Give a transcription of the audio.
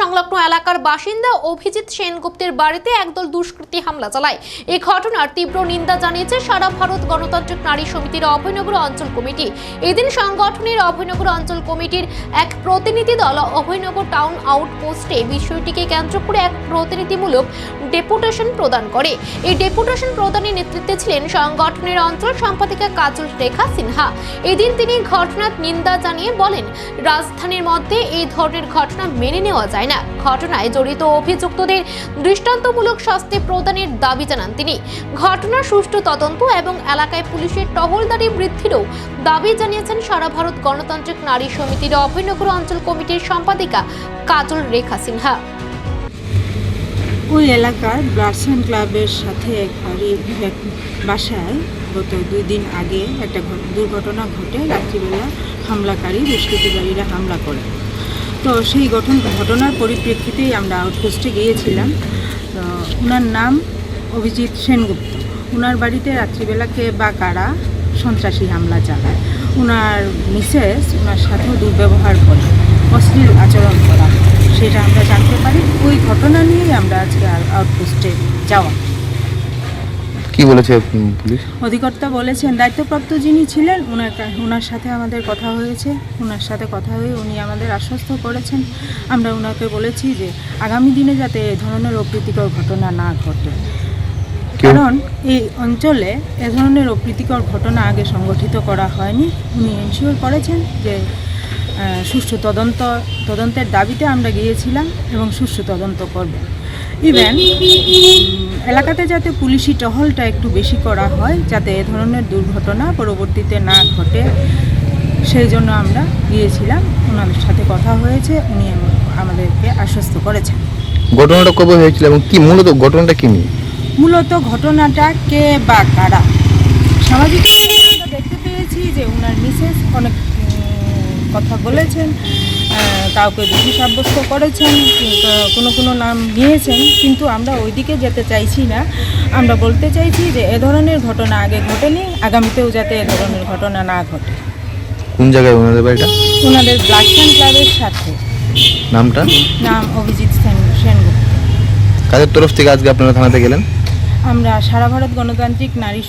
সংলগ্ন এলাকার বাসিন্দা অভিজিৎ সেনগুপ্তের বাড়িতে একদল দুষ্কৃতী হামলা চালায়। এই ঘটনার তীব্র নিন্দা জানিয়েছে সারা ভারত গণতান্ত্রিক নারী সমিতির অভয়নগর অঞ্চল কমিটি। এদিন সংগঠনের অভয়নগর অঞ্চল কমিটির এক প্রতিনিধি দল অভয়নগর টাউন আউটপোস্টে বিষয়টিকে কেন্দ্র করে এক প্রতিনিধিমূলক ডেপুটেশন প্রদান করে। এই ডেপুটেশন প্রদানের নেতৃত্বে ছিলেন সংগঠনের অঞ্চল সম্পাদিকা কাজল রেখা সিনহা। এদিন তিনি ঘটনার নিন্দা জানিয়ে বলেন, রাজধানীর মধ্যে এই ধরনের ঘটনা মেনে নেওয়া যায় না ঘটনায় জড়িত অভিযুক্তদের দৃষ্টান্তমূলক শাস্তি প্রদানের দাবি জানান তিনি। ঘটনার সুষ্ঠু তদন্ত এবং এলাকায় পুলিশের টহলদারি বৃদ্ধিরও দাবি জানিয়েছেন সারা ভারত গণতান্ত্রিক নারী সমিতির অভয়নগর অঞ্চল কমিটির সম্পাদিকা কাজল রেখা সিনহা। ওই এলাকার ব্লাডসান ক্লাবের সাথে এক বাড়ির এক বাসায় গত দুই দিন আগে একটা দুর্ঘটনা ঘটে। রাত্রিবেলা হামলাকারী দুষ্কৃতিকারীরা হামলা করে। তো সেই গঠন ঘটনার পরিপ্রেক্ষিতেই আমরা আউটপোস্টে গিয়েছিলাম। তো ওনার নাম অভিজিৎ সেনগুপ্ত। ওনার বাড়িতে রাত্রিবেলাকে বা কারা সন্ত্রাসী হামলা চালায় ওনার মিসেস ওনার সাথেও দুর্ব্যবহার করে, অশ্লীল আচরণ করা, সেটা আমরা জানতে পারি। ওই ঘটনা নিয়েই আমরা আজকে আউটপোস্টে যাওয়া। কি বলেছে পুলিশ? অধিকর্তা বলেছেন দায়িত্বপ্রাপ্ত যিনি ছিলেন ওনার ওনার সাথে আমাদের কথা হয়েছে ওনার সাথে কথা হয়ে উনি আমাদের আশ্বস্ত করেছেন। আমরা ওনাকে বলেছি যে আগামী দিনে যাতে এ ধরনের অপ্রীতিকর ঘটনা না ঘটে। কারণ এই অঞ্চলে এ ধরনের অপ্রীতিকর ঘটনা আগে সংগঠিত করা হয়নি। উনি এনশিওর করেছেন যে সুষ্ঠু তদন্ত তদন্তের দাবিতে আমরা গিয়েছিলাম এবং সুষ্ঠু তদন্ত করব। ইভেন এলাকাতে যাতে পুলিশি টহলটা একটু বেশি করা হয় যাতে এ ধরনের দুর্ঘটনা পরবর্তীতে না ঘটে সেই জন্য আমরা গিয়েছিলাম। ওনাদের সাথে কথা হয়েছে উনি আমাদেরকে আশ্বস্ত করেছেন। ঘটনাটা কবে হয়েছিল এবং কি মূলত ঘটনাটা কি নিয়ে? মূলত ঘটনাটা কে বা কারা? সামাজিক দেখতে পেয়েছি যে ওনার মিসেস অনেক কথা বলেছেন কাউকে দোষী সাব্যস্ত করেছেন কোনো কোনো নাম নিয়েছেন কিন্তু আমরা ওইদিকে যেতে চাইছি না। আমরা বলতে চাইছি যে এ ধরনের ঘটনা আগে ঘটেনি আগামীতেও যাতে এ ধরনের ঘটনা না ঘটে। কোন জায়গায় ওনাদের বাড়িটা? ওনাদের ব্লাডসান ক্লাবের সাথে। নামটা? নাম অভিজিৎ সেন সেনগুপ্ত। কাদের তরফ থেকে আজকে আপনারা থানাতে গেলেন? আমরা সারা ভারত গণতান্ত্রিক নারী